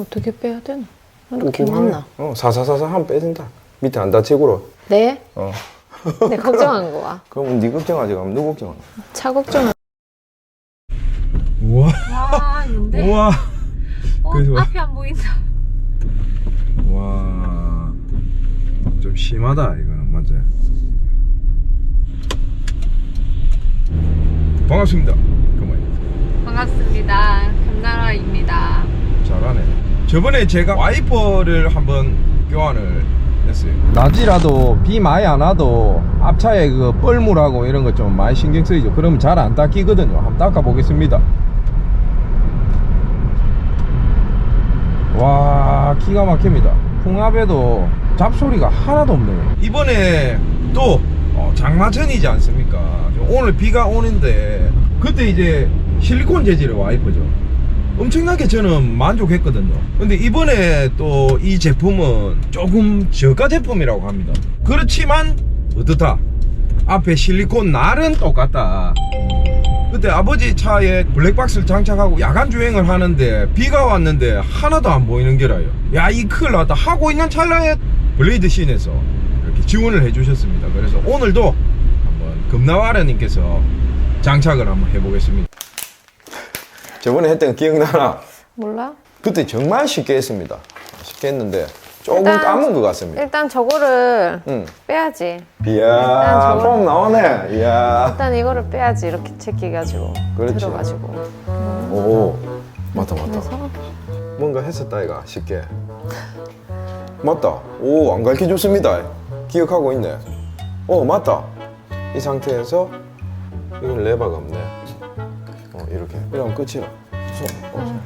어떻게 빼야 되나? 이렇게 하면, 맞나? 어, 사사사사 하면 빼진다. 밑에 안 다치고로. 네? 어. 내 걱정한 거야. 그럼 네 걱정하지 그럼 누구 걱정하나? 차 걱정. 우와. 와, 근데 우와. 그래서- 앞이 안 보인다. 와. 좀 심하다 이거는 맞지? 반갑습니다. 그만. 반갑습니다. 금나라입니다. 잘하네. 저번에 제가 와이퍼를 한번 교환을 했어요. 낮이라도 비 많이 안 와도 앞차에 그 뻘물하고 이런 거좀 많이 신경 쓰이죠. 그러면 잘 안 닦이거든요. 한번 닦아 보겠습니다. 와, 기가 막힙니다. 풍압에도 잡소리가 하나도 없네요. 이번에 또 어, 장마전이지 않습니까? 오늘 비가 오는데 그때 이제 실리콘 재질의 와이퍼죠. 엄청나게 저는 만족했거든요. 근데 이번에 또 이 제품은 조금 저가 제품이라고 합니다. 그렇지만 어떻다? 앞에 실리콘 날은 똑같다. 그때 아버지 차에 블랙박스를 장착하고 야간 주행을 하는데 비가 왔는데 하나도 안 보이는 게라요. 야, 이 큰일 났다. 하고 있는 찰나에 블레이드 씬에서 이렇게 지원을 해주셨습니다. 그래서 오늘도 한번 금나와라님께서 장착을 한번 해보겠습니다. 저번에 했던 거 기억나나? 몰라? 그때 정말 쉽게 했습니다. 쉽게 했는데 조금 일단- 까먹은 것 같습니다. 일단 저거를 응. 빼야지. 이야, 저거- 폼 나오네. 이야. 일단 이거를 빼야지. 이렇게 제끼가지고 그렇지. 들어가지고. 오, 맞다, 맞다. 그래서 뭔가 했었다, 이가 쉽게. 맞다. 오, 안 가르쳐 줬습니다. 기억하고 있네. 어, 맞다. 이 상태에서 이건 레버가 없네. 어, 이렇게. 이러면 끝이라. 손, 어,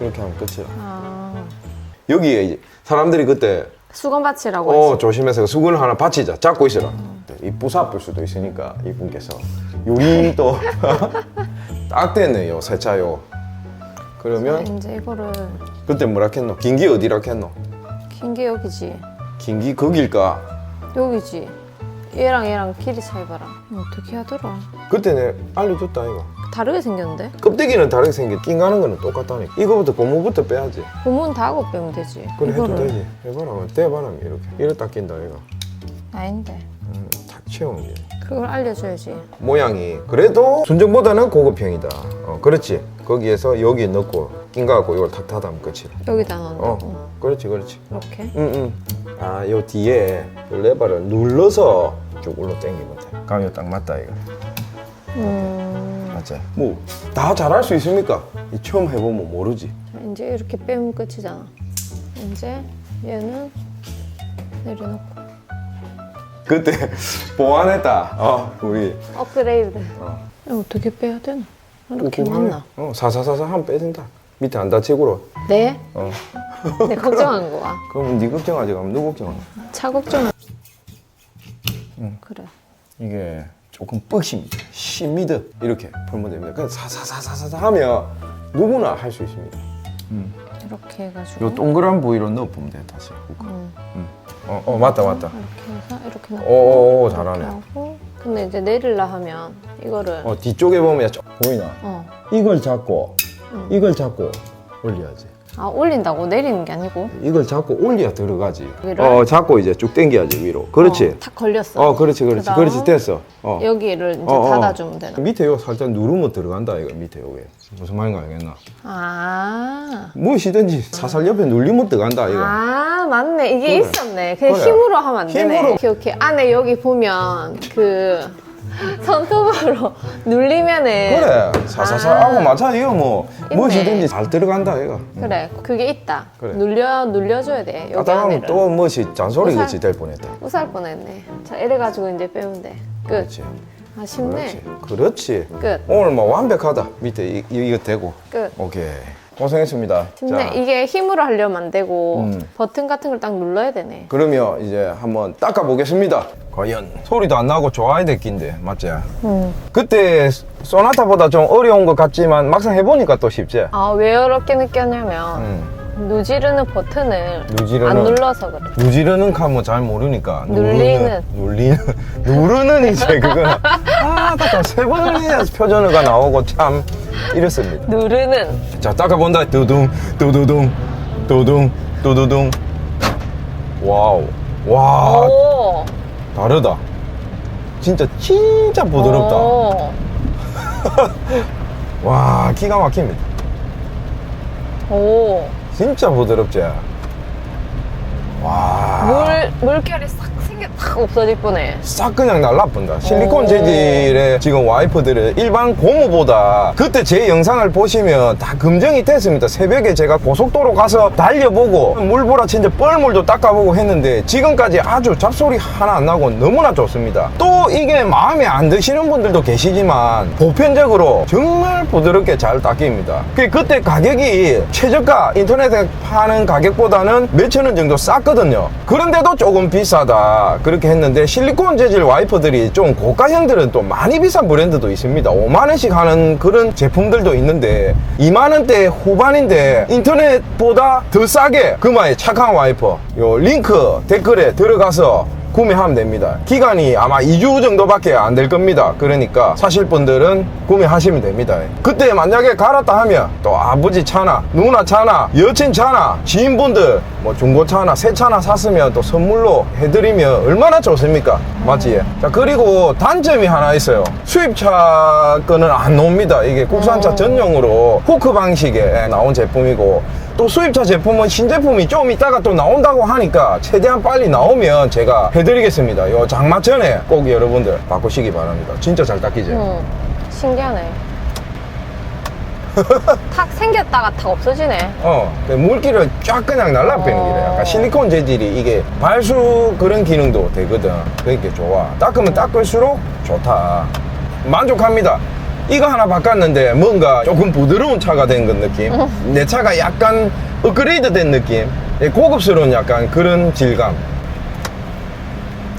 이렇게 하면 끝이라. 아, 여기에 이제 사람들이 그때 수건 받치라고 어 했지. 조심해서 수건을 하나 받치자 잡고 있어라 이 부사쁠 수도 있으니까 이분께서 요리 또딱 됐네요 세차요 그러면 이제 이거를 그때 뭐라 했노 긴기 어디라 했노 긴 게 여기지. 긴기 거길까 여기지. 얘랑 얘랑 길이 차이 봐라. 이거 어떻게 하더라? 그때 내 알려줬다 이거 다르게 생겼는데? 껍데기는 다르게 생긴 낀 가는 거는 똑같다니까 이거부터 고무부터 빼야지 고문 다 하고 빼면 되지. 그래 해도 이거를. 되지 해봐라 대봐라 이렇게 딱 낀다 이거 아닌데. 음, 탁 채우는 게 그걸 알려줘야지. 모양이 그래도 순정보다는 고급형이다. 어, 그렇지. 거기에서 여기 넣고 낀 거 갖고 이걸 탁 닫으면 끝이야. 여기다 넣는다고. 어, 그렇지, 그렇지. 이렇게. 응, 응. 아, 요 뒤에 요 레버를 눌러서 쭉올로 당기면 돼. 감이 딱 맞다 이거. 음. 맞지? 뭐다 잘할 수 있습니까? 이 처음 해보면 모르지. 자, 이제 이렇게 빼면 끝이잖아. 이제 얘는 내려놓고. 그때 보완했다. 어, 우리. 업그레이드. 어. 이거 어떻게 빼야 되나? 이렇게 맞나? 어, 사사사사 하면 빼진다. 밑에 안 다치고로. 네? 어. 내 걱정한 거야. 그럼 네 걱정하지. 그럼 누구 걱정하나? 차 걱정. 응. 그래. 이게 조금 뻑십니다. 심미드 이렇게 풀면 됩니다. 그냥 사사사사사 하면 누구나 할 수 있습니다. 이렇게 해가지고. 요 동그란 부위로 넣어보면 돼 다시. 음. 어, 어 맞다 맞다. 이렇게 해서 이렇게 넣고. 오오오 이렇게 잘하네. 하고. 근데 이제 내릴라 하면 이거를 어 뒤쪽에 보면 좀 보이나? 어. 이걸 잡고 음. 이걸 잡고 올려야지. 아 올린다고 내리는 게 아니고. 이걸 잡고 올려야 들어가지. 위를? 어 잡고 이제 쭉 당겨야지 위로. 그렇지. 어, 탁 걸렸어. 어, 그렇지 그렇지 그다음 그렇지 됐어. 어. 여기를 이제 어, 어. 닫아주면 되나? 밑에 요 살짝 누르면 들어간다 이거 밑에 요게 무슨 말인가 알겠나? 아. 무엇이든지 사살 옆에 눌리면 들어간다 이거. 아 맞네 이게 그래. 있었네 그냥 그래. 힘으로 하면 안 되네 힘으로. 오케이 오케이 안에 여기 보면 그 손톱으로 눌리면은 그래. 사사사 아. 하고 맞아 이거 뭐. 있네. 무엇이든지 잘 들어간다 이거. 그래. 그게 있다. 그래. 눌려 눌려줘야 돼 여기 안에를 또 무엇이 잔소리 우산. 같이 될 뻔했다. 우살 뻔했네. 자 이래가지고 이제 빼면 돼끝. 그렇지. 아 쉽네. 그렇지. 그렇지. 끝. 오늘 뭐 완벽하다. 밑에 이, 이- 이거 되고. 끝. 오케이 고생했습니다 쉽네 자, 이게 힘으로 하려면 안 되고 음. 버튼 같은 걸 딱 눌러야 되네 그러면 이제 한번 닦아 보겠습니다 과연 소리도 안 나고 좋아야 될 낀데 맞지? 음. 그때 소나타보다 좀 어려운 것 같지만 막상 해보니까 또 쉽지? 아왜 이렇게 느꼈냐면 음. 누지르는 버튼을 누지르는- 안 눌러서 그래 누지르는 감은 잘 모르니까 눌리는. 눌리는 누르는 이제 그거 아 잠깐 세 번을 해야 표준어가 나오고 참 이렇습니다. 누르는. 자, 닦아본다. 두둥, 두두둥, 두둥, 두두둥. 와우. 와, 오. 다르다. 진짜, 진짜 부드럽다. 오. 와, 기가 막힙니다. 오. 진짜 부드럽지? 와. 물, 물결이 싹 생겨, 탁 없어질 뻔해. 싹 그냥 날라뿐다. 실리콘 오. 재질의 지금 와이퍼들은 일반 고무보다 그때 제 영상을 보시면 다 검증이 됐습니다. 새벽에 제가 고속도로 가서 달려보고 물보라 진짜 뻘물도 닦아보고 했는데 지금까지 아주 잡소리 하나 안 나고 너무나 좋습니다. 또 이게 마음에 안 드시는 분들도 계시지만 보편적으로 정말 부드럽게 잘 닦입니다. 그- 그때 가격이 최저가 인터넷에 파는 가격보다는 몇천 원 정도 쌌거든요. 그런데도 조금 비싸다. 그렇게 했는데 실리콘 재질 와이퍼들이 좀 고가형들은 또 많이 비싼 브랜드도 있습니다. 5만원씩 하는 그런 제품들도 있는데 2만원대 후반인데 인터넷보다 더 싸게 금화의 착한 와이퍼 요 링크 댓글에 들어가서 구매하면 됩니다. 기간이 아마 2주 정도밖에 안 될 겁니다. 그러니까 사실 분들은 구매하시면 됩니다. 그때 만약에 갈았다 하면 또 아버지 차나 누나 차나 여친 차나 지인분들 뭐 중고차나 새 차나 샀으면 또 선물로 해드리면 얼마나 좋습니까? 맞지? 자 그리고 단점이 하나 있어요. 수입차 거는 안 나옵니다. 이게 국산차 전용으로 후크 방식에 나온 제품이고 또 수입차 제품은 신제품이 좀 이따가 또 나온다고 하니까 최대한 빨리 나오면 제가 해드리겠습니다. 요 장마 전에 꼭 여러분들 바꾸시기 바랍니다. 진짜 잘 닦이죠? 응. 신기하네. 탁 생겼다가 탁 없어지네. 어, 그 물기를 쫙 그냥 날라빼는 어. 기래. 약간 실리콘 재질이 이게 발수 그런 기능도 되거든. 그러니까 좋아. 닦으면 닦을수록 좋다. 만족합니다. 이거 하나 바꿨는데 뭔가 조금 부드러운 차가 된건 느낌. 내 차가 약간 업그레이드 된 느낌. 예, 고급스러운 약간 그런 질감.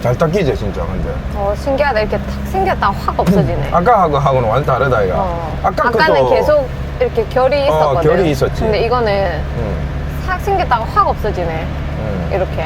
잘 닦이지 진짜 근데. 어, 신기하다. 이렇게 탁 생겼다가 확 없어지네. 아까하고 하고는 완전 다르다 이거. 어. 아까 것도- 계속 이렇게 결이 있었거든. 결이 있었지. 근데 이거는 응, 싹 생겼다가 확 없어지네. 응. 이렇게.